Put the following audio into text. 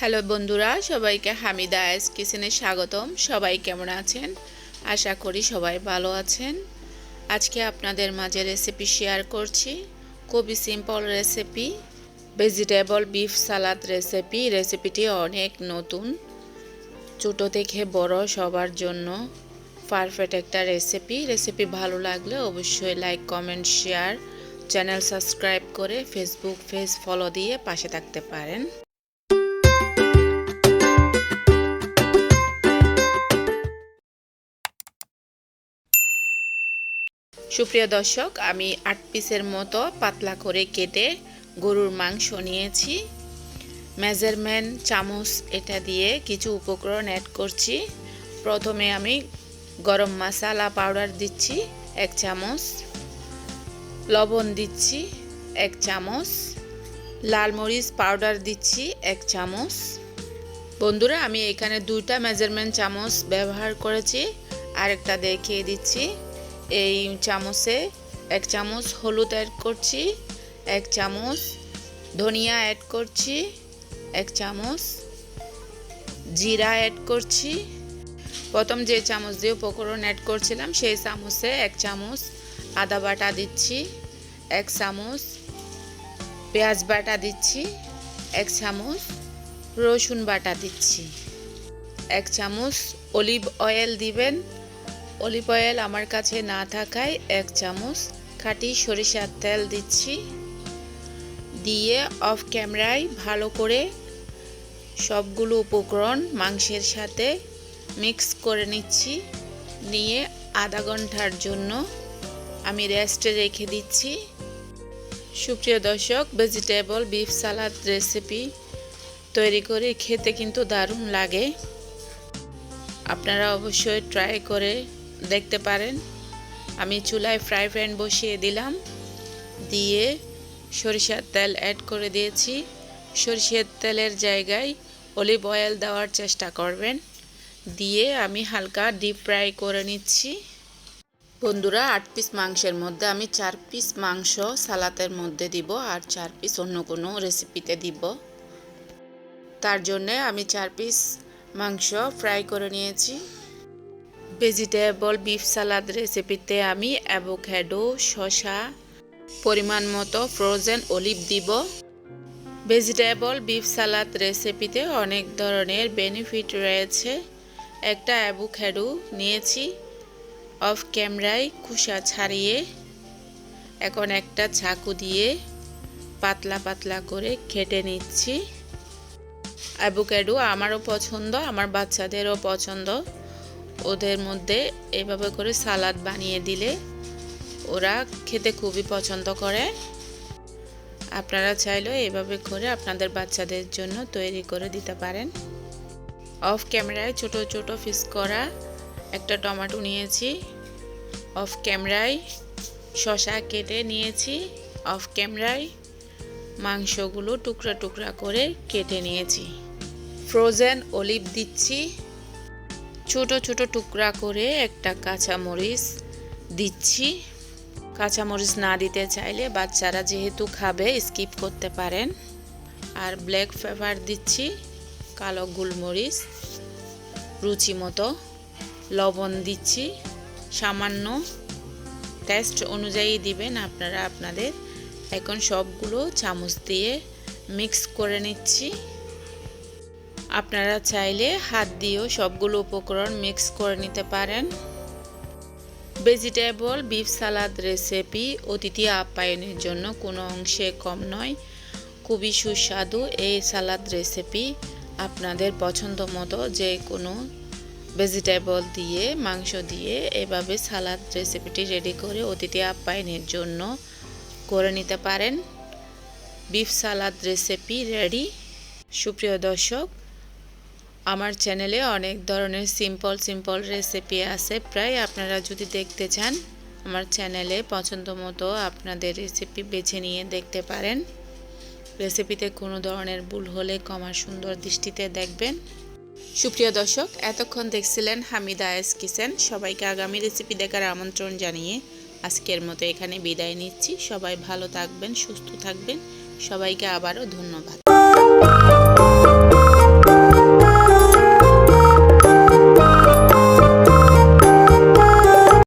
Hello বন্ধুরা, সবাইকে হামিদা আয়েস কিচেনে স্বাগতম। সবাই কেমন আছেন? আশা করি সবাই ভালো আছেন। আজকে আপনাদের মাঝে রেসিপি শেয়ার করছি। খুবই simple recipe vegetable beef salad recipe রেসিপিটি অনেক নতুন, ছোটো থেকে বড় সবার জন্য পারফেক্ট একটা রেসিপি রেসিপি ভালো লাগলে অবশ্যই like comment share channel subscribe করে ফেসবুক পেজ ফলো দিয়ে পাশে থাকতে পারেন। সুপ্রিয় দর্শক, আমি আট পিসের মতো পাতলা করে কেটে গরুর মাংস নিয়েছি। মেজারমেন্ট, চামচ এটা দিয়ে কিছু উপকরণ অ্যাড করছি। প্রথমে আমি গরম মশলা পাউডার দিচ্ছি, এক চামচ। লবণ দিচ্ছি, এক চামচ। লাল মরিচ পাউডার দিচ্ছি, এক চামচ। বন্ধুরা, আমি এখানে দুইটা মেজারমেন্ট চামচ ব্যবহার করেছি। আরেকটা দেখিয়ে দিচ্ছি। এই চামচে এক চামচ হলুদ অ্যাড করছি, এক চামচ ধনিয়া অ্যাড করছি, এক চামচ জিরা অ্যাড করছি। প্রথম যে চামচ দিয়ে উপকরণ অ্যাড করছিলাম, সেই চামচে এক চামচ আদা বাটা দিচ্ছি, এক চামচ পেঁয়াজ বাটা দিচ্ছি, এক চামচ রসুন বাটা দিচ্ছি। এক চামচ অলিভ অয়েল দিবেন অলিভ অয়েল আমার কাছে না থাকায় এক চামচ খাঁটি সরিষার তেল দিচ্ছি। দিয়ে অফ ক্যামেরায় ভালো করে সবগুলো উপকরণ মাংসের সাথে মিক্স করে নিচ্ছি। নিয়ে আধা ঘণ্টার জন্য আমি রেস্টে রেখে দিচ্ছি। সুপ্রিয় দর্শক ভেজিটেবল বিফ সালাদ রেসিপি তৈরি করে খেতে কিন্তু দারুণ লাগে। আপনারা অবশ্যই ট্রাই করে দেখতে পারেন। আমি চুলায় ফ্রাই প্যান বসিয়ে দিলাম। দিয়ে সরিষার তেল অ্যাড করে দিয়েছি। সরিষার তেলের জায়গায় অলিভ অয়েল দেওয়ার চেষ্টা করবেন। দিয়ে আমি হালকা ডিপ ফ্রাই করে নিচ্ছি। বন্ধুরা, আট পিস মাংসের মধ্যে আমি চার পিস মাংস সালাতের মধ্যে দিব আর চার পিস অন্য কোনো রেসিপিতে দিব। তার জন্যে আমি চার পিস মাংস ফ্রাই করে নিয়েছি। ভেজিটেবল, বিফ সালাদ রেসিপিতে আমি অ্যাভোক্যাডো শসা, পরিমাণ মতো ফ্রোজেন অলিভ দিব। ভেজিটেবল, বিফ সালাদ রেসিপিতে অনেক ধরনের বেনিফিট রয়েছে। একটা অ্যাভোক্যাডো নিয়েছি অফ ক্যামেরায় খুসা ছাড়িয়ে, এখন একটা চাকু দিয়ে পাতলা পাতলা করে কেটে নিচ্ছি। অ্যাভোক্যাডো আমারও পছন্দ, আমার বাচ্চাদেরও পছন্দ। ওদের মধ্যে এভাবে করে সালাদ বানিয়ে দিলে ওরা খেতে খুবই পছন্দ করে। আপনারা চাইলেও এভাবে করে আপনাদের বাচ্চাদের জন্য তৈরি করে দিতে পারেন। অফ ক্যামেরায় ছোট ছোট ফিস করা একটা টমেটো নিয়েছি। অফ ক্যামেরায় শশা কেটে নিয়েছি। অফ ক্যামেরায় মাংসগুলো টুকরা টুকরা করে কেটে নিয়েছি। ফ্রোজেন অলিভ দিচ্ছি। ছোট ছোট টুকরা করে একটা কাঁচামরিচ দিচ্ছি। কাঁচামরিচ না দিতে চাইলে বাচ্চারা যেহেতু খাবে স্কিপ করতে পারেন। আর ব্ল্যাক পেপার দিচ্ছি, কালো গোলমরিচ, রুচি মতো। লবণ দিচ্ছি, সামান্য টেস্ট অনুযায়ী দিবেন আপনারা আপনাদের। এখন সবগুলো চামচ দিয়ে মিক্স করে নিচ্ছি। আপনারা চাইলে হাত দিয়েও সবগুলো উপকরণ মিক্স করে নিতে পারেন। ভেজিটেবল বিফ সালাদ রেসিপি অতিথি আপ্যায়নের জন্য কোনো অংশে কম নয়। খুবই সুস্বাদু এই সালাদ রেসিপি। আপনাদের পছন্দ মতো যে কোনো ভেজিটেবল দিয়ে, মাংস দিয়ে এভাবে সালাদ রেসিপিটি রেডি করে অতিথি আপ্যায়নের জন্য করে নিতে পারেন। Beef salad recipe ready. সুপ্রিয় দর্শক আমার চ্যানেলে অনেক ধরনের সিম্পল সিম্পল রেসিপি আছে। প্রায় আপনারা যদি দেখতে চান, আমার চ্যানেলে পছন্দ মতো আপনাদের রেসিপি বেছে নিয়ে দেখতে পারেন। রেসিপিতে কোনো ধরনের ভুল হলে কমার সুন্দর দৃষ্টিতে দেখবেন। সুপ্রিয় দর্শক, এতক্ষণ দেখছিলেন হামিদা এস কিচেন সবাইকে আগামী রেসিপি দেখার আমন্ত্রণ জানিয়ে আজকের মতো এখানে বিদায় নিচ্ছি। সবাই ভালো থাকবেন, সুস্থ থাকবেন। সবাইকে আবারও ধন্যবাদ।